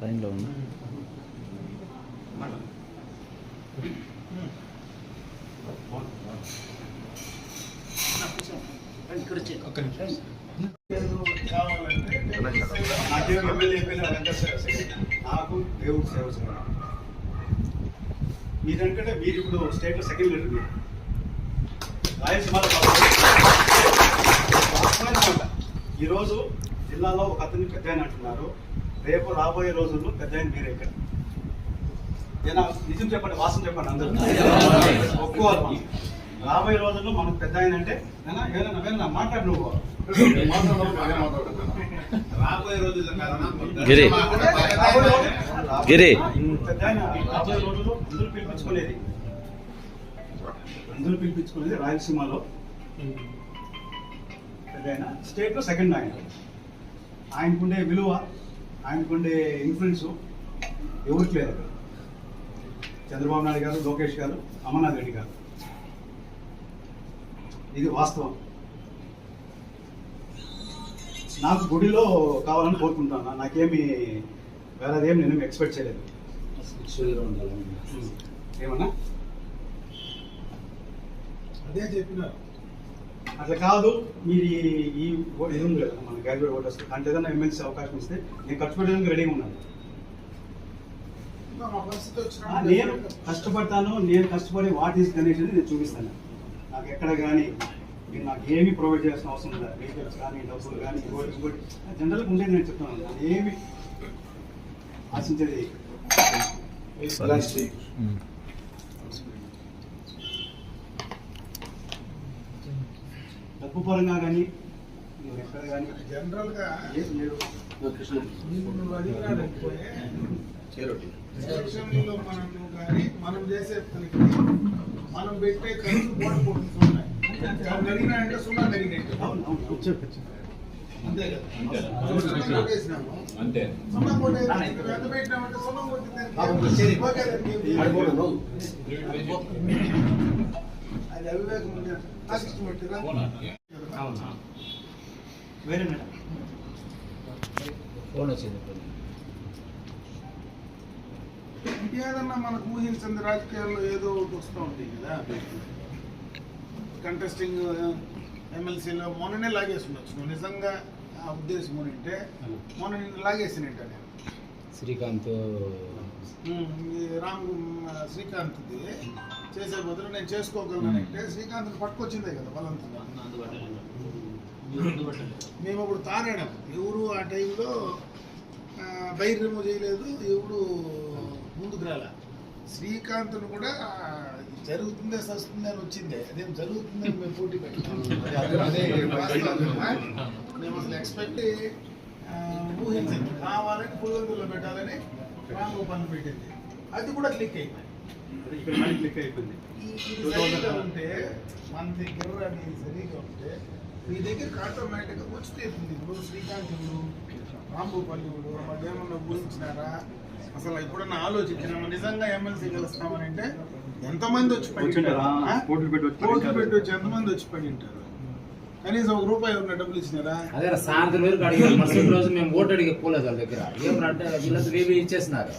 లైన్లో ఉన్నా నాకు దేవుడు సేవ చేయాలి మీరంటే మీరు ఇప్పుడు స్టేట్ సెకండ్ లీడర్ మీరు రాయలసీమ ఈరోజు జిల్లాలో ఒక అతని పెద్ద అంటున్నారు రేపు రాబోయే రోజుల్లో పెద్ద ఆయన మీరే ఇక్కడ ఏనా నిజం చెప్పండి వాస్తవం చెప్పండి అందరూ. ఒప్పుకోవాలి మనం. రాబోయే రోజుల్లో మనకు పెద్ద ఆయన అంటే ఏదైనా ఏదైనా మాట్లాడు నువ్వు. రాబోయే రోజుల్లో గిరి. రాబోయే రోజుల్లో అందరూ పిలిపించుకునేది. రాయలసీమలో. పెద్ద ఆయన స్టేట్లో సెకండ్ ఆయన. ఆయనకుండే విలువ. ఆయనకుండే ఇన్ఫ్లుయెన్స్ ఎవరికి లేదు అక్కడ. చంద్రబాబు నాయుడు గారు లోకేష్ గారు అమర్నాథ్ రెడ్డి గారు. ఇది వాస్తవం. నాకు గుడిలో కావాలని కోరుకుంటాను నాకేమి వేరేదేం నేను ఎక్స్పెక్ట్ చేయలేదు. ఏమన్నా? అదే చెప్పినారు. అట్లా కాదు మీరు ఈ- ఇది ఉంది కదా మన గ్రాడ్యుయేట్ ఓటర్స్ అంటే ఏదైనా ఎమ్మెల్సీ అవకాశం ఇస్తే నేను ఖర్చు పెట్టడానికి రెడీగా ఉన్నాను. నేను కష్టపడతాను నేను కష్టపడి వాట్ ఈస్ గణేష్ అని నేను చూపిస్తాను. నాకు ఎక్కడ కానీ మీరు నాకు ఏమీ ప్రొవైడ్ చేయాల్సిన అవసరం లేదు వెహికల్స్ కానీ డబ్బులు కానీ ఇంకోటి ఇంకోటి జనరల్గా ఉండేది నేను చెప్తున్నాను. నేను ఏమి ఆశించేది డబ్బు పరంగా కానీ మీరు ఎక్కడ కానీ జనరల్గా ఏ- మీరు ఎలక్షన్లో మనం కానీ మనం చేసే పనికి మనం పెట్టే ఖర్చు పోటీ సున్నా. అంతే కదా సున్నా. అంతే సున్నా ఎంత పెట్టినామంటే సున్నా కొట్టింది అది అవివేకం ఇష్టం పెట్టిరా? అవును. వేరే మేడం. ఫోన్ వచ్చింది. ఏదన్నా మనకు ఊహించింది రాజకీయాల్లో ఏదో ఒకటి వస్తూ ఉంటాయి కదా. కంటెస్టింగ్ ఎమ్మెల్సీలో మొన్ననే లాగేసి ఉండొచ్చు నిజంగా ఆ ఉద్దేశం ఉంటే మొన్న నిన్ను లాగేసినట్ట నేను శ్రీకాంత్. రామ్ శ్రీకాంత్ది. చేసే బదులు నేను చేసుకోగలనంటే శ్రీకాంత్ పట్టుకొచ్చిందే కదా బలవంతంగా. మేము అప్పుడు తారాడాం ఎవరు ఆ టైంలో బయట రిమూవ్ చేయలేదు ఎవడు ముందుకు రాలే. శ్రీకాంత్ను కూడా జరుగుతుందే సస్తుందే అని వచ్చిందే. అదేం జరుగుతుందని మేము పోటీ పెట్టాం. మేము. అసలు ఎక్స్పెక్ట్ ఊహించింది కావాలని పులివెందుల్లో పెట్టాలని రామగోపాల్ పెట్టింది. అది కూడా క్లిక్ అయిపోయింది. ఉంటే మన దగ్గర ఉంటే మీ దగ్గర ఆటోమేటిక్గా వచ్చిపోతుంది ఇప్పుడు శ్రీకాంత్ ఇప్పుడు రాంభూపల్లి ఇప్పుడు మాకేమన్నా ఊహించినారా అసలు ఎప్పుడన్నా ఆలోచించినామా? నిజంగా ఎమ్మెల్సీ గెలుస్తామని అంటే ఎంతమంది వచ్చి? పోటీలు పెట్టి వచ్చి ఎంతమంది వచ్చి పడి ఉంటారు? కనీసం ఒక రూపాయి ఉన్న డబ్బులు ఇచ్చినారా? అదే సాయంత్రం వరకు అడిగారు. మరుసటి రోజు మేము ఓటు అడిగి పోలేదు వాళ్ళ దగ్గర. ఏమన్నా అంటే వీళ్ళకి వేవి ఇచ్చేసినారు.